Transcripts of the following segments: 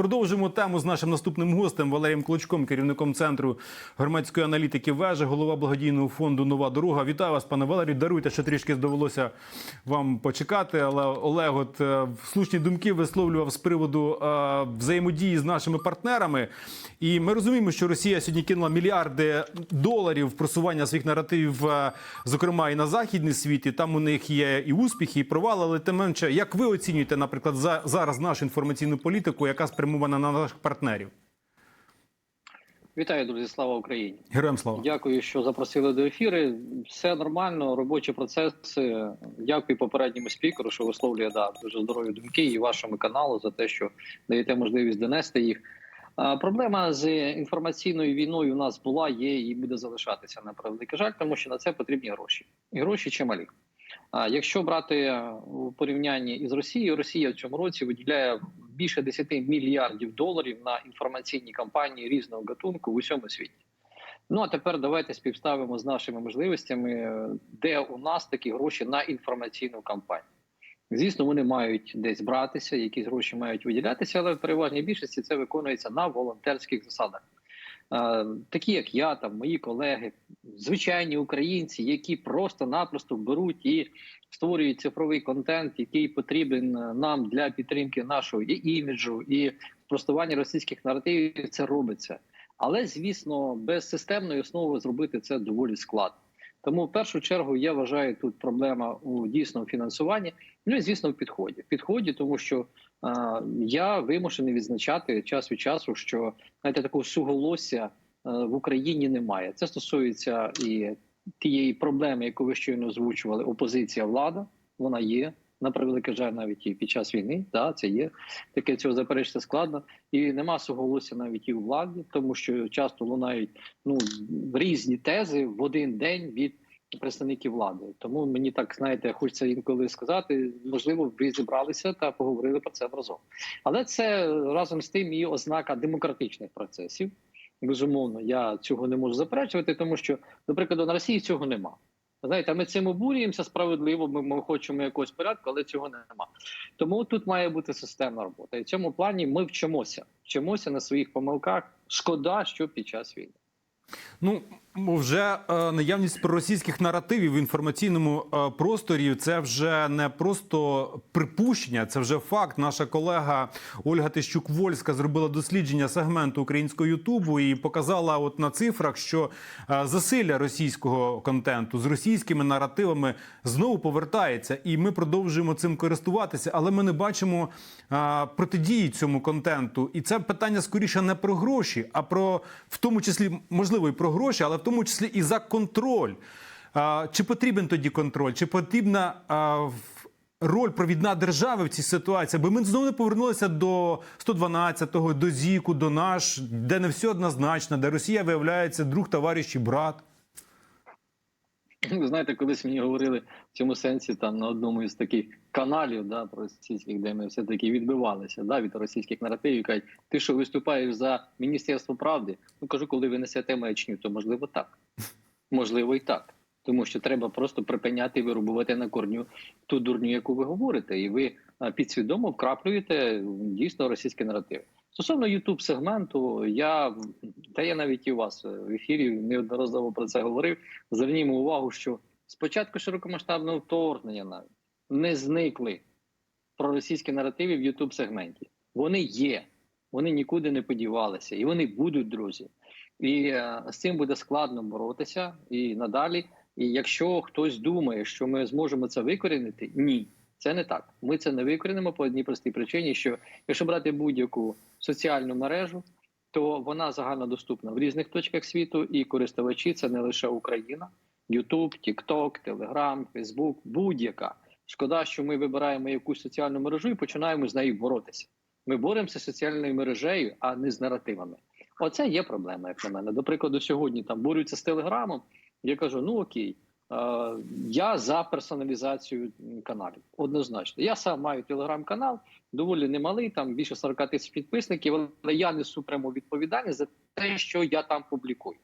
продовжимо тему з нашим наступним гостем Валерієм Клочком, керівником центру громадської аналітики вежа, голова благодійного фонду Нова дорога. Вітаю вас, пане Валерію. Даруйте, що трішки довелося вам почекати. Але Олег, от е, слушні думки висловлював з приводу е, взаємодії з нашими партнерами. І ми розуміємо, що Росія сьогодні кинула мільярди доларів в просування своїх наративів, е, зокрема і на західний світ. І там у них є і успіхи, і провали. Але тим менше, як ви оцінюєте, наприклад, за зараз нашу інформаційну політику, яка спрямована на наших партнерів? Вітаю, друзі! Слава Україні! Героям слава. Дякую, що запросили до ефіри. Все нормально, робочі процеси. Дякую попередньому спікеру, що висловлює да, дуже здорові думки і вашому каналу за те, що даєте можливість донести їх. Проблема з інформаційною війною у нас була, є і буде залишатися на превеликий жаль, тому що на це потрібні гроші. І гроші чималі. А якщо брати у порівнянні із Росією, Росія в цьому році виділяє більше 10 мільярдів доларів на інформаційні кампанії різного гатунку в усьому світі. Ну а тепер давайте співставимо з нашими можливостями, де у нас такі гроші на інформаційну кампанію. Звісно, вони мають десь братися, якісь гроші мають виділятися, але в переважній більшості це виконується на волонтерських засадах. Е, Такі, як я, там мої колеги, звичайні українці, які просто-напросто беруть і створюють цифровий контент, який потрібен нам для підтримки нашого і іміджу, і спростування російських наративів, це робиться. Але звісно, без системної основи зробити це доволі складно. Тому в першу чергу я вважаю тут проблема у дійсному фінансуванні. Ну і звісно, в підході. В підході, тому що е, я вимушений відзначати час від часу, що знаєте, такого суголосся е, в Україні немає. Це стосується і тієї проблеми, яку ви щойно озвучували, опозиція влада. Вона є на превеликий жаль, навіть і під час війни. Да, це є таке цього заперечити складно, і нема суголосся навіть і у владі, тому що часто лунають ну різні тези в один день від представників влади. Тому мені так знаєте, хочеться інколи сказати, можливо, ви зібралися та поговорили про це разом. Але це разом з тим і ознака демократичних процесів. Безумовно, я цього не можу заперечувати, тому що, наприклад, на Росії цього нема. Знаєте, ми цим обурюємося справедливо. Ми, ми хочемо якогось порядку, але цього нема. Тому тут має бути системна робота. І в цьому плані ми вчимося, вчимося на своїх помилках. Шкода, що під час війни. Ну вже е, наявність проросійських наративів в інформаційному е, просторі це вже не просто припущення, це вже факт. Наша колега Ольга Тищук Вольська зробила дослідження сегменту українського Ютубу і показала, от на цифрах, що е, засилля російського контенту з російськими наративами знову повертається, і ми продовжуємо цим користуватися, але ми не бачимо протидії цьому контенту. І це питання скоріше не про гроші, а про в тому числі можливо і про гроші, але в тому числі і за контроль. Чи потрібен тоді контроль? Чи потрібна роль провідна держави в цій ситуації? Бо ми знову не повернулися до 112-го, до ЗІКу, до наш, де не все однозначно, де Росія виявляється друг, товариш і брат. Ви знаєте, колись мені говорили в цьому сенсі там на одному із таких каналів, да, про російських, де ми все таки відбивалися да, від російських наративів. Кажуть, ти що виступаєш за міністерство правди? Ну кажу, коли ви несете маячню, то можливо так. Можливо, і так. Тому що треба просто припиняти вирубувати на корню ту дурню, яку ви говорите, і ви підсвідомо вкраплюєте дійсно російські наративи. Стосовно youtube сегменту, я та я навіть і у вас в ефірі неодноразово про це говорив. Звернімо увагу, що спочатку широкомасштабного вторгнення навіть не зникли проросійські наративи в youtube сегменті. Вони є, вони нікуди не подівалися, і вони будуть, друзі. І е, з цим буде складно боротися і надалі. І якщо хтось думає, що ми зможемо це викорінити, ні, це не так. Ми це не викорінимо по одній простій причині, що якщо брати будь-яку соціальну мережу, то вона загальнодоступна в різних точках світу, і користувачі це не лише Україна, YouTube, TikTok, Telegram, Facebook, будь-яка. Шкода, що ми вибираємо якусь соціальну мережу і починаємо з нею боротися. Ми боремося з соціальною мережею, а не з наративами. Оце є проблема, як на мене. До прикладу, сьогодні там борються з телеграмом. Я кажу: ну окей, я за персоналізацію каналів. Однозначно. Я сам маю телеграм-канал, доволі немалий, там більше 40 тисяч підписників, але я несу пряму відповідальність за те, що я там публікую.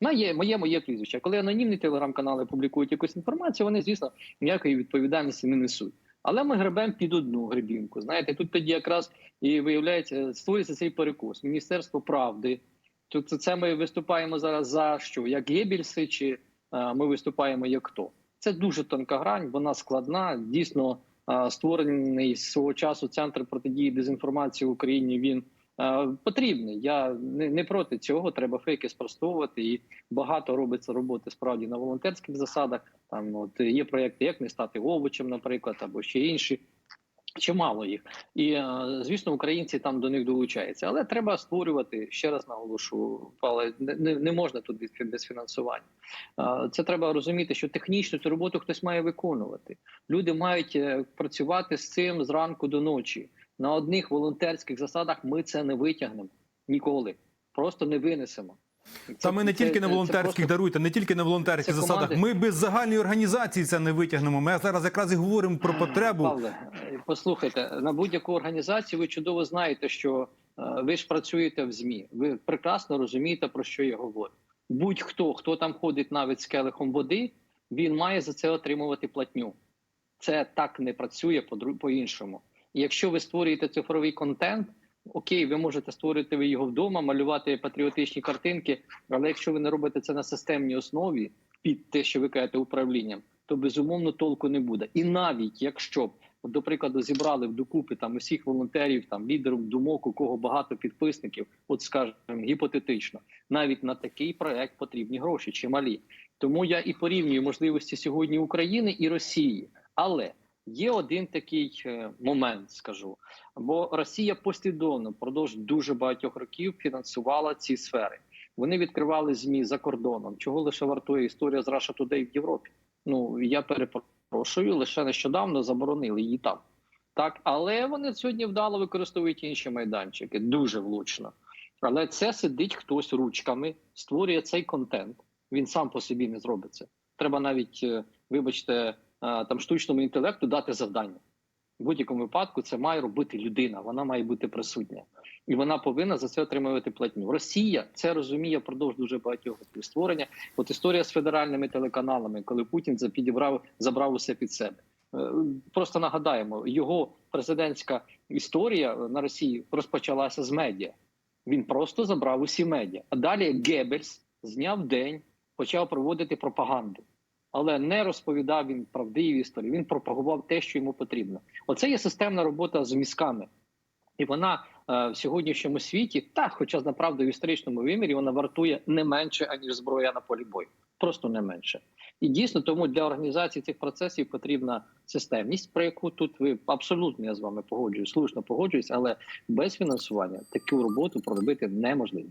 Моє, моє, моє прізвище. Коли анонімні телеграм-канали публікують якусь інформацію, вони, звісно, ніякої відповідальності не несуть. Але ми гребемо під одну гребінку. Знаєте, тут тоді якраз і виявляється, створюється цей перекос. Міністерство правди. Тут це- ми виступаємо зараз за що? Як Геббельси, чи е, ми виступаємо як хто? Це дуже тонка грань, вона складна. Дійсно, е, створений свого часу центр протидії дезінформації в Україні. Він е, потрібний. Я не, проти цього. Треба фейки спростовувати. І багато робиться роботи справді на волонтерських засадах. Там от є проєкти, як не стати овочем, наприклад, або ще інші. Чимало їх, і е, звісно, українці там до них долучаються, але треба створювати ще раз наголошу, але не, не, можна тут без фінансування. Е, Це треба розуміти, що технічно цю роботу хтось має виконувати. Люди мають е, працювати з цим зранку до ночі. На одних волонтерських засадах ми це не витягнемо ніколи, просто не винесемо. Це- Та ми не це- тільки це- на волонтерських просто- даруйте, не тільки на волонтерських Це засадах. команди. Ми без загальної організації це не витягнемо. Ми зараз якраз і говоримо про потребу. Павле, послухайте на будь-яку організацію. Ви чудово знаєте, що е, ви ж працюєте в змі. Ви прекрасно розумієте про що я говорю. Будь-хто, хто там ходить навіть з келихом води, він має за це отримувати платню. Це так не працює по по-іншому. І якщо ви створюєте цифровий контент, окей, ви можете створити ви його вдома, малювати патріотичні картинки. Але якщо ви не робите це на системній основі під те, що ви кажете управлінням, то безумовно толку не буде. І навіть якщо от, до прикладу, зібрали в докупи там усіх волонтерів, там лідерів думок, у кого багато підписників, от скажімо, гіпотетично, навіть на такий проект потрібні гроші чималі. Тому я і порівнюю можливості сьогодні України і Росії. Але є один такий е, момент, скажу, бо Росія послідовно впродовж дуже багатьох років фінансувала ці сфери. Вони відкривали змі за кордоном. Чого лише вартує історія з Russia Today в Європі? Ну я перепрошую, лише нещодавно заборонили її там. Так, але вони сьогодні вдало використовують інші майданчики, дуже влучно. Але це сидить хтось ручками, створює цей контент. Він сам по собі не зробиться. Треба навіть, е, вибачте, е, там штучному інтелекту дати завдання. В будь-якому випадку це має робити людина, вона має бути присутня, і вона повинна за це отримувати платню. Росія це розуміє впродовж дуже багатьох років створення. От історія з федеральними телеканалами, коли Путін за- підібрав, забрав усе під себе. Е, Просто нагадаємо, його президентська історія на Росії розпочалася з медіа. Він просто забрав усі медіа. А далі Геббельс зняв день, почав проводити пропаганду. Але не розповідав він правдиві історії. Він пропагував те, що йому потрібно. Оце є системна робота з мізками. І вона е, в сьогоднішньому світі, так, хоча направду в історичному вимірі, вона вартує не менше, аніж зброя на полі бою. Просто не менше. І дійсно тому для організації цих процесів потрібна системність, про яку тут ви абсолютно я з вами погоджуюсь, слушно погоджуюсь, але без фінансування таку роботу проробити неможливо.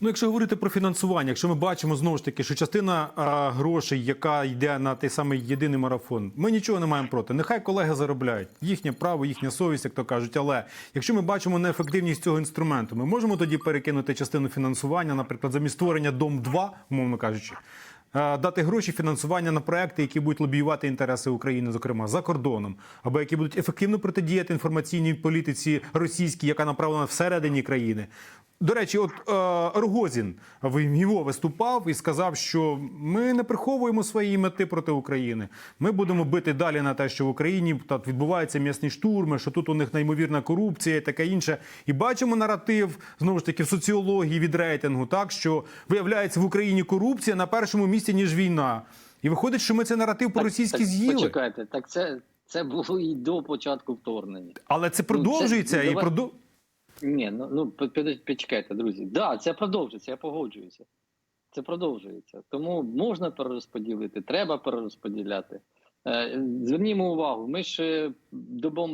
Ну, якщо говорити про фінансування, якщо ми бачимо знову ж таки, що частина а, грошей, яка йде на той самий єдиний марафон, ми нічого не маємо проти. Нехай колеги заробляють їхнє право, їхня совість, як то кажуть. Але якщо ми бачимо неефективність цього інструменту, ми можемо тоді перекинути частину фінансування, наприклад, замість створення дом 2 умовно кажучи. Дати гроші фінансування на проекти, які будуть лобіювати інтереси України, зокрема за кордоном, або які будуть ефективно протидіяти інформаційній політиці російській, яка направлена всередині країни. До речі, от е, Рогозін в його виступав і сказав, що ми не приховуємо свої мети проти України. Ми будемо бити далі на те, що в Україні так відбуваються м'ясні штурми, що тут у них неймовірна корупція і таке інше. І бачимо наратив знову ж таки в соціології від рейтингу, так що виявляється в Україні корупція на першому місці ніж війна. І виходить, що ми цей наратив по російськи з'їли. Почекайте, так це, це було і до початку вторгнення. Але це продовжується і давай- продов... Ні, ну ну почекайте, друзі. Да, це продовжується, я погоджуюся. Це продовжується. Тому можна перерозподілити, треба перерозподіляти. Е, Звернімо увагу, ми ж е,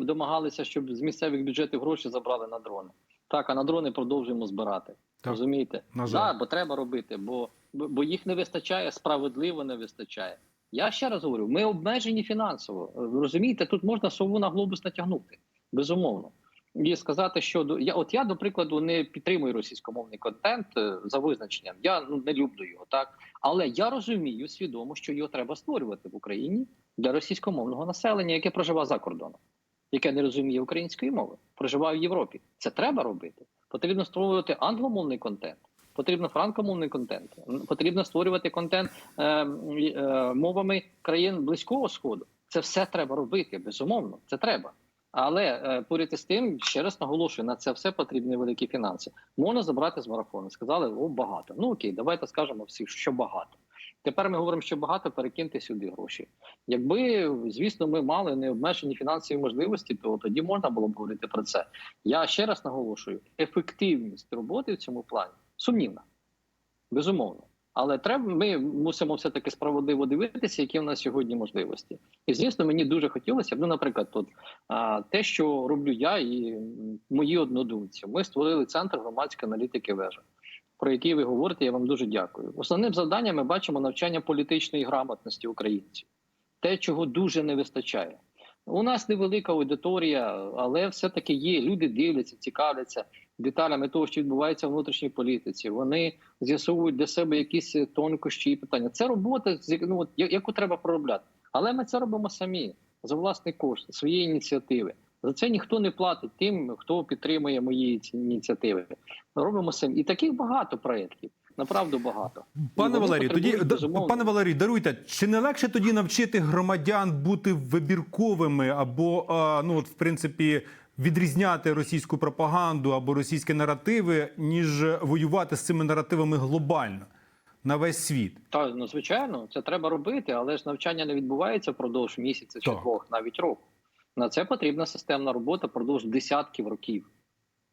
домагалися, щоб з місцевих бюджетів гроші забрали на дрони. Так, а на дрони продовжуємо збирати. Так, Розумієте? жаль. Да, бо треба робити, бо, бо їх не вистачає, справедливо не вистачає. Я ще раз говорю: ми обмежені фінансово. Розумієте, тут можна сову на глобус натягнути. Безумовно. І сказати, що я, от я, до прикладу, не підтримую російськомовний контент е, за визначенням. Я ну не люблю його, так але я розумію свідомо, що його треба створювати в Україні для російськомовного населення, яке проживає за кордоном, яке не розуміє української мови, проживає в Європі. Це треба робити. Потрібно створювати англомовний контент. Потрібно франкомовний контент, потрібно створювати контент е, е, мовами країн близького сходу. Це все треба робити, безумовно, це треба. Але е, поряд із тим, ще раз наголошую, на це все потрібні великі фінанси. Можна забрати з марафону. Сказали, о, багато. Ну окей, давайте скажемо всі, що багато. Тепер ми говоримо, що багато перекиньте сюди гроші. Якби, звісно, ми мали необмежені фінансові можливості, то тоді можна було б говорити про це. Я ще раз наголошую: ефективність роботи в цьому плані сумнівна, безумовно. Але треба, ми мусимо все таки справедливо дивитися, які в нас сьогодні можливості. І звісно, мені дуже хотілося б, ну, наприклад, тут а, те, що роблю я і мої однодумці. Ми створили центр громадської аналітики вежа, про який ви говорите. Я вам дуже дякую. Основним завданням ми бачимо навчання політичної грамотності українців, те, чого дуже не вистачає. У нас невелика аудиторія, але все-таки є. Люди дивляться, цікавляться деталями того, що відбувається в внутрішній політиці. Вони з'ясовують для себе якісь тонкощі і питання. Це робота, ну, от, яку треба проробляти. Але ми це робимо самі за власний кошт, своєї ініціативи. За це ніхто не платить тим, хто підтримує мої ці ініціативи. Робимо самі. І таких багато проєктів. Направду багато. Пане вони Валерію, тоді безумовно. пане Валерію, даруйте, чи не легше тоді навчити громадян бути вибірковими або ну от в принципі відрізняти російську пропаганду або російські наративи, ніж воювати з цими наративами глобально на весь світ? Та ну звичайно, це треба робити, але ж навчання не відбувається впродовж місяця чи двох, навіть року. На це потрібна системна робота впродовж десятків років.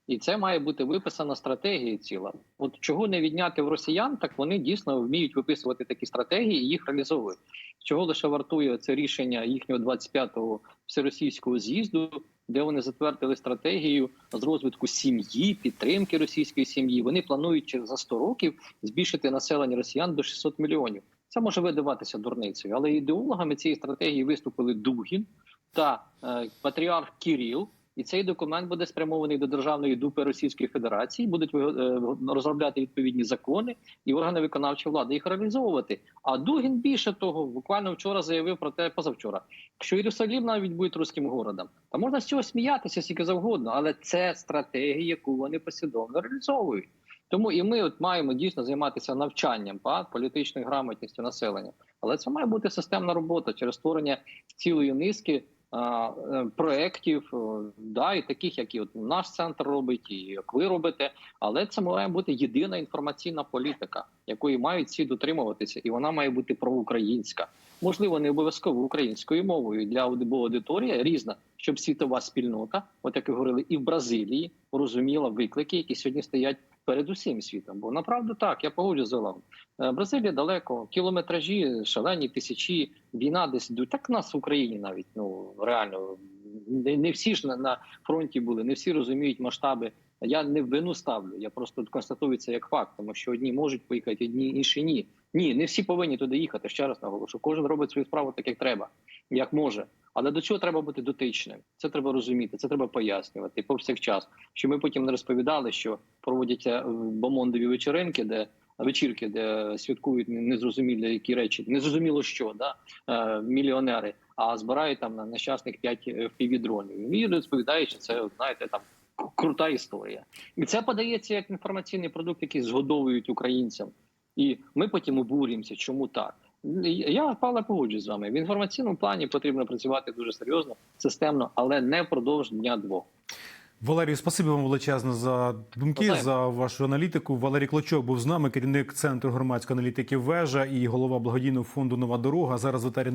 І це має бути виписана стратегія ціла. От чого не відняти в росіян, так вони дійсно вміють виписувати такі стратегії і їх реалізовують. Чого лише вартує це рішення їхнього 25-го всеросійського з'їзду, де вони затвердили стратегію з розвитку сім'ї, підтримки російської сім'ї. Вони планують за 100 років збільшити населення росіян до 600 мільйонів. Це може видаватися дурницею, але ідеологами цієї стратегії виступили Дугін та е, патріарх Кіріл. І цей документ буде спрямований до державної дупи Російської Федерації. Будуть е, розробляти відповідні закони і органи виконавчої влади їх реалізовувати. А Дугін більше того, буквально вчора заявив про те, позавчора, що Єрусалим навіть буде руським городом. Та можна з цього сміятися скільки завгодно, але це стратегія, яку вони послідовно реалізовують. Тому і ми от маємо дійсно займатися навчанням па, політичною грамотністю населення. Але це має бути системна робота через створення цілої низки проєктів, о, да, і таких, як і от наш центр робить, і як ви робите. Але це має бути єдина інформаційна політика, якої мають всі дотримуватися, і вона має бути проукраїнська. Можливо, не обов'язково українською мовою для ауди- аудиторія різна, щоб світова спільнота, от як ви говорили, і в Бразилії розуміла виклики, які сьогодні стоять перед усім світом. Бо направду так, я погоджуюсь з Олегом. Е, Бразилія далеко, кілометражі, шалені тисячі, війна десь йдуть. Так нас в Україні навіть ну реально не, не всі ж на, на фронті були, не всі розуміють масштаби. Я не в вину ставлю. Я просто констатую це як факт, тому що одні можуть поїхати, одні інші ні. Ні, не всі повинні туди їхати. Ще раз наголошу. Кожен робить свою справу так, як треба, як може. Але до цього треба бути дотичним. Це треба розуміти, це треба пояснювати повсякчас. Що ми потім не розповідали, що проводяться е, бомондові вечеринки, де вечірки, де святкують незрозумілі які речі, незрозуміло що, да е, мільйонери, а збирають там на нещасних 5 впівдронів. І розповідають, що це знаєте там крута історія, і це подається як інформаційний продукт, який згодовують українцям. І ми потім обурюємося, чому так. Я Павле погоджуюсь з вами. В інформаційному плані потрібно працювати дуже серйозно, системно, але не впродовж дня двох. Валерію, спасибі вам величезно за думки, Бажаю. за вашу аналітику. Валерій Клочок був з нами, керівник центру громадської аналітики Вежа і голова благодійного фонду Нова дорога. Зараз в етері